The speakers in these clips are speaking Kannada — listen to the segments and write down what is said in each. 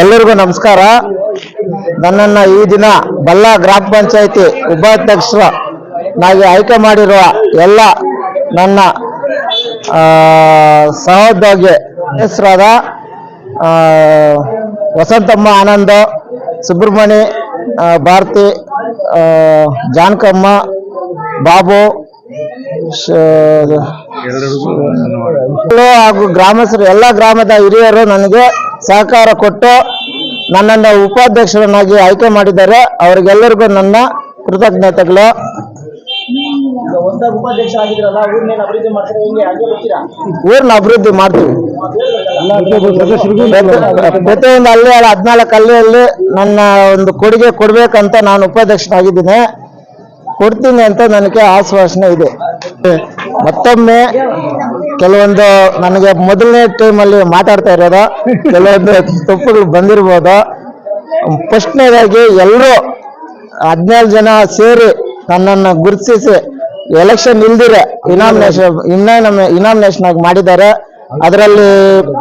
ಎಲ್ಲರಿಗೂ ನಮಸ್ಕಾರ. ನನ್ನನ್ನ ಈ ದಿನ ಬಲ್ಲ ಗ್ರಾಮ ಪಂಚಾಯಿತಿ ಉಪಾಧ್ಯಕ್ಷರು ನಾವು ಆಯ್ಕೆ ಮಾಡಿರುವ ಎಲ್ಲ ನನ್ನ ಸಹೋದ್ಯೋಗಿ ಹೆಸರಾದ ವಸಂತಮ್ಮ ಆನಂದ ಸುಬ್ರಹ್ಮಣಿ ಭಾರತಿ ಜಾನಕಮ್ಮ ಬಾಬು ಹಾಗೂ ಗ್ರಾಮಸ್ಥರು ಎಲ್ಲ ಗ್ರಾಮದ ಹಿರಿಯರು ನನಗೆ ಸಹಕಾರ ಕೊಟ್ಟು ನನ್ನನ್ನು ಉಪಾಧ್ಯಕ್ಷರನ್ನಾಗಿ ಆಯ್ಕೆ ಮಾಡಿದ್ದಾರೆ. ಅವರಿಗೆಲ್ಲರಿಗೂ ನನ್ನ ಕೃತಜ್ಞತೆಗಳು. ಊರ್ನ ಅಭಿವೃದ್ಧಿ ಮಾಡ್ತೀವಿ. ಪ್ರತಿ- ಪ್ರತಿಯೊಂದು ಹಳ್ಳಿ ಹದಿನಾಲ್ಕು ಹಳ್ಳಿಯಲ್ಲಿ ನನ್ನ ಒಂದು ಕೊಡುಗೆ ಕೊಡ್ಬೇಕಂತ ನಾನು ಉಪಾಧ್ಯಕ್ಷನಾಗಿದ್ದೀನಿ. ಕೊಡ್ತೀನಿ ಅಂತ ನನಗೆ ಆಶ್ವಾಸನೆ ಇದೆ. ಮತ್ತೊಮ್ಮೆ ಕೆಲವೊಂದು ನನಗೆ ಮೊದಲನೇ ಟೈಮಲ್ಲಿ ಮಾತಾಡ್ತಾ ಇರೋದು, ಕೆಲವೊಂದು ತಪ್ಪುಗಳು ಬಂದಿರ್ಬೋದು. ಫಸ್ಟ್ನೇದಾಗಿ ಎಲ್ಲರೂ ಹದಿನೇಳು ಜನ ಸೇರಿ ನನ್ನನ್ನು ಗುರುತಿಸಿ ಎಲೆಕ್ಷನ್ ಇಲ್ದಿರ ಇನಾಮಿನೇಷನ್ ಇನಾಮ್ ಇನಾಮಿನೇಷನ್ ಆಗಿ ಮಾಡಿದ್ದಾರೆ. ಅದರಲ್ಲಿ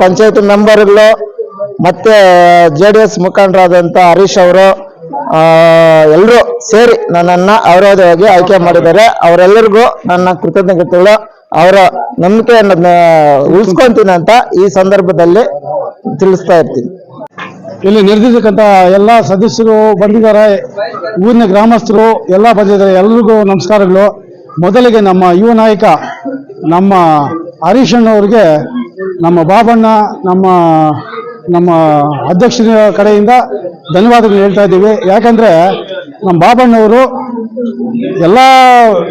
ಪಂಚಾಯತ್ ಮೆಂಬರ್ಗಳು ಮತ್ತೆ ಜೆ ಡಿ ಎಸ್ ಮುಖಂಡರಾದಂಥ ಹರೀಶ್ ಅವರು ಎಲ್ಲರೂ ಸೇರಿ ನನ್ನನ್ನು ಅವರೋಧವಾಗಿ ಆಯ್ಕೆ ಮಾಡಿದ್ದಾರೆ. ಅವರೆಲ್ಲರಿಗೂ ನನ್ನ ಕೃತಜ್ಞತೆಗಳು. ಅವರ ನಂಬಿಕೆಯನ್ನು ಉಳಿಸ್ಕೊಂತೀನಿ ಅಂತ ಈ ಸಂದರ್ಭದಲ್ಲಿ ತಿಳಿಸ್ತಾ ಇರ್ತೀನಿ. ಇಲ್ಲಿ ನಿರ್ದಿರ್ತಕ್ಕಂಥ ಎಲ್ಲ ಸದಸ್ಯರು ಬಂದಿದ್ದಾರೆ. ಊರಿನ ಗ್ರಾಮಸ್ಥರು ಎಲ್ಲ ಬಂದಿದ್ದಾರೆ. ಎಲ್ರಿಗೂ ನಮಸ್ಕಾರಗಳು. ಮೊದಲಿಗೆ ನಮ್ಮ ಯುವ ನಾಯಕ, ನಮ್ಮ ಹರೀಶ್ ಅವರಿಗೆ ನಮ್ಮ ಬಾಬಣ್ಣ, ನಮ್ಮ ನಮ್ಮ ಅಧ್ಯಕ್ಷರ ಕಡೆಯಿಂದ ಧನ್ಯವಾದಗಳು ಹೇಳ್ತಾ ಇದ್ದೀವಿ. ಯಾಕಂದ್ರೆ ನಮ್ಮ ಬಾಬಣ್ಣವರು ಎಲ್ಲ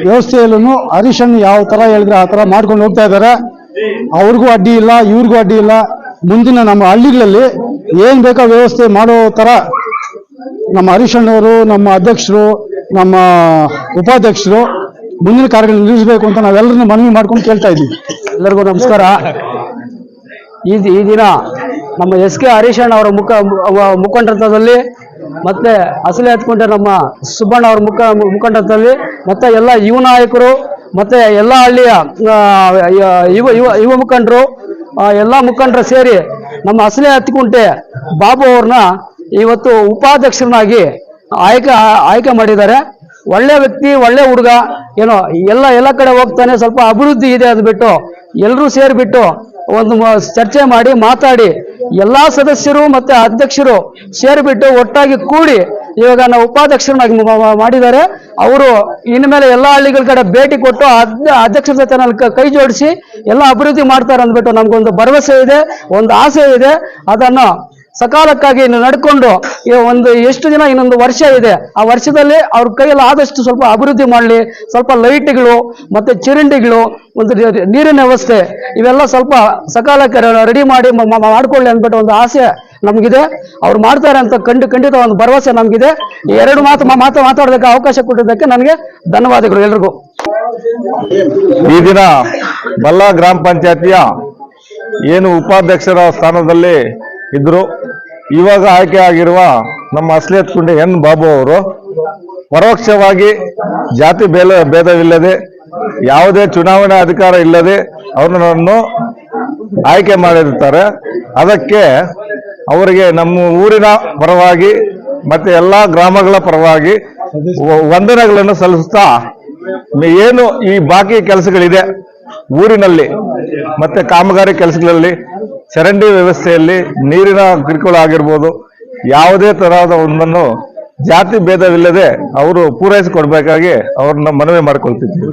ವ್ಯವಸ್ಥೆಯಲ್ಲೂ ಹರೀಶನ್ ಯಾವ ಥರ ಹೇಳಿದ್ರೆ ಆ ಥರ ಮಾಡ್ಕೊಂಡು ಹೋಗ್ತಾ ಇದ್ದಾರೆ. ಅವ್ರಿಗೂ ಅಡ್ಡಿ ಇಲ್ಲ, ಇವ್ರಿಗೂ ಅಡ್ಡಿ ಇಲ್ಲ. ಮುಂದಿನ ನಮ್ಮ ಹಳ್ಳಿಗಳಲ್ಲಿ ಏನು ಬೇಕೋ ವ್ಯವಸ್ಥೆ ಮಾಡೋ ತರ ನಮ್ಮ ಹರೀಶಣ್ಣವರು, ನಮ್ಮ ಅಧ್ಯಕ್ಷರು, ನಮ್ಮ ಉಪಾಧ್ಯಕ್ಷರು ಮುಂದಿನ ಕಾರ್ಯಗಳು ನಿಲ್ಲಿಸಬೇಕು ಅಂತ ನಾವೆಲ್ಲರನ್ನು ಮನವಿ ಮಾಡ್ಕೊಂಡು ಕೇಳ್ತಾ ಇದ್ದೀವಿ. ಎಲ್ಲರಿಗೂ ನಮಸ್ಕಾರ. ಈ ಈ ದಿನ ನಮ್ಮ ಎಸ್ ಕೆ ಹರೀಶಣ್ಣ ಅವರ ಮುಖ ಮುಖಂಡತ್ವದಲ್ಲಿ, ಮತ್ತೆ ಅಸಲಿ ಹತ್ಕೊಂಡ ನಮ್ಮ ಸುಬ್ಬಣ್ಣ ಅವರ ಮುಖ, ಮುಖಂಡತ್ವದಲ್ಲಿ, ಮತ್ತೆ ಎಲ್ಲ ಯುವ ನಾಯಕರು, ಮತ್ತೆ ಎಲ್ಲ ಹಳ್ಳಿಯ ಯುವ ಯುವ ಯುವ ಮುಖಂಡರು ಎಲ್ಲ ಮುಖಂಡರು ಸೇರಿ ನಮ್ಮ ಅಸಲಿ ಹತ್ಕುಂಟೆ ಬಾಬು ಅವ್ರನ್ನ ಇವತ್ತು ಉಪಾಧ್ಯಕ್ಷರನ್ನಾಗಿ ಆಯ್ಕೆ ಆಯ್ಕೆ ಮಾಡಿದ್ದಾರೆ. ಒಳ್ಳೆ ವ್ಯಕ್ತಿ, ಒಳ್ಳೆ ಹುಡುಗ, ಏನೋ, ಎಲ್ಲ ಎಲ್ಲ ಕಡೆ ಹೋಗ್ತಾನೆ, ಸ್ವಲ್ಪ ಅಭಿವೃದ್ಧಿ ಇದೆ ಅದು ಬಿಟ್ಟು ಎಲ್ಲರೂ ಸೇರಿಬಿಟ್ಟು ಒಂದು ಚರ್ಚೆ ಮಾಡಿ, ಮಾತಾಡಿ ಎಲ್ಲಾ ಸದಸ್ಯರು ಮತ್ತೆ ಅಧ್ಯಕ್ಷರು ಸೇರಿಬಿಟ್ಟು ಒಟ್ಟಾಗಿ ಕೂಡಿ ಇವಾಗ ನಾವು ಉಪಾಧ್ಯಕ್ಷರನ್ನಾಗಿ ಮಾಡಿದ್ದಾರೆ. ಅವರು ಇನ್ಮೇಲೆ ಎಲ್ಲ ಹಳ್ಳಿಗಳ ಕಡೆ ಭೇಟಿ ಕೊಟ್ಟು ಅಧ್ಯ- ಅಧ್ಯಕ್ಷರ ಜೊತೆ ನಾನು ಕೈ ಜೋಡಿಸಿ ಎಲ್ಲ ಅಭಿವೃದ್ಧಿ ಮಾಡ್ತಾರೆ ಅಂದ್ಬಿಟ್ಟು ನಮ್ಗೊಂದು ಭರವಸೆ ಇದೆ, ಒಂದು ಆಸೆ ಇದೆ. ಅದನ್ನು ಸಕಾಲಕ್ಕಾಗಿ ಇನ್ನು ನಡ್ಕೊಂಡು ಒಂದು ಎಷ್ಟು ದಿನ ಇನ್ನೊಂದು ವರ್ಷ ಇದೆ, ಆ ವರ್ಷದಲ್ಲಿ ಅವ್ರ ಕೈಯಲ್ಲಿ ಆದಷ್ಟು ಸ್ವಲ್ಪ ಅಭಿವೃದ್ಧಿ ಮಾಡಲಿ, ಸ್ವಲ್ಪ ಲೈಟ್ಗಳು ಮತ್ತೆ ಚರಂಡಿಗಳು, ಒಂದು ನೀರಿನ ವ್ಯವಸ್ಥೆ ಇವೆಲ್ಲ ಸ್ವಲ್ಪ ಸಕಾಲಕ್ಕೆ ರೆಡಿ ಮಾಡಿ ಮಾಡ್ಕೊಳ್ಳಿ ಅಂದ್ಬಿಟ್ಟು ಒಂದು ಆಸೆ ನಮಗಿದೆ. ಅವ್ರು ಮಾಡ್ತಾರೆ ಅಂತ ಕಂಡು ಖಂಡಿತ ಒಂದು ಭರವಸೆ ನಮಗಿದೆ. ಎರಡು ಮಾತು ಮಾತು ಮಾತಾಡೋದಕ್ಕೆ ಅವಕಾಶ ಕೊಟ್ಟಿದ್ದಕ್ಕೆ ನನಗೆ ಧನ್ಯವಾದಗಳು ಎಲ್ರಿಗೂ. ಈ ದಿನ ಬಲ್ಲ ಗ್ರಾಮ ಪಂಚಾಯತಿಯ ಏನು ಉಪಾಧ್ಯಕ್ಷರ ಸ್ಥಾನದಲ್ಲಿ ಇದ್ರು. ಇವಾಗ ಆಯ್ಕೆ ಆಗಿರುವ ನಮ್ಮ ಅಸ್ಲಿಯತ್ ಕುಂಡೆ ಎನ್ ಬಾಬು ಅವರು ಪರೋಕ್ಷವಾಗಿ ಜಾತಿ ಬೇಲ, ಭೇದವಿಲ್ಲದೆ ಯಾವುದೇ ಚುನಾವಣಾ ಅಧಿಕಾರ ಇಲ್ಲದೆ ಅವರನ್ನು ಆಯ್ಕೆ ಮಾಡಿರ್ತಾರೆ ಅದಕ್ಕೆ ಅವರಿಗೆ ನಮ್ಮ ಊರಿನ ಪರವಾಗಿ ಮತ್ತೆ ಎಲ್ಲ ಗ್ರಾಮಗಳ ಪರವಾಗಿ ವಂದನೆಗಳನ್ನು ಸಲ್ಲಿಸ್ತಾ ಏನು ಈ ಬಾಕಿ ಕೆಲಸಗಳಿದೆ ಊರಿನಲ್ಲಿ ಮತ್ತೆ ಕಾಮಗಾರಿ ಕೆಲಸಗಳಲ್ಲಿ ಚರಂಡಿ ವ್ಯವಸ್ಥೆಯಲ್ಲಿ ನೀರಿನ ಕಿರುಕುಳ ಆಗಿರ್ಬೋದು, ಯಾವುದೇ ತರಹದ ಒಂದನ್ನು ಜಾತಿ ಭೇದವಿಲ್ಲದೆ ಅವರು ಪೂರೈಸಿಕೊಡ್ಬೇಕಾಗಿ ಅವ್ರನ್ನ ಮನವಿ ಮಾಡ್ಕೊಳ್ತಿದ್ವಿ.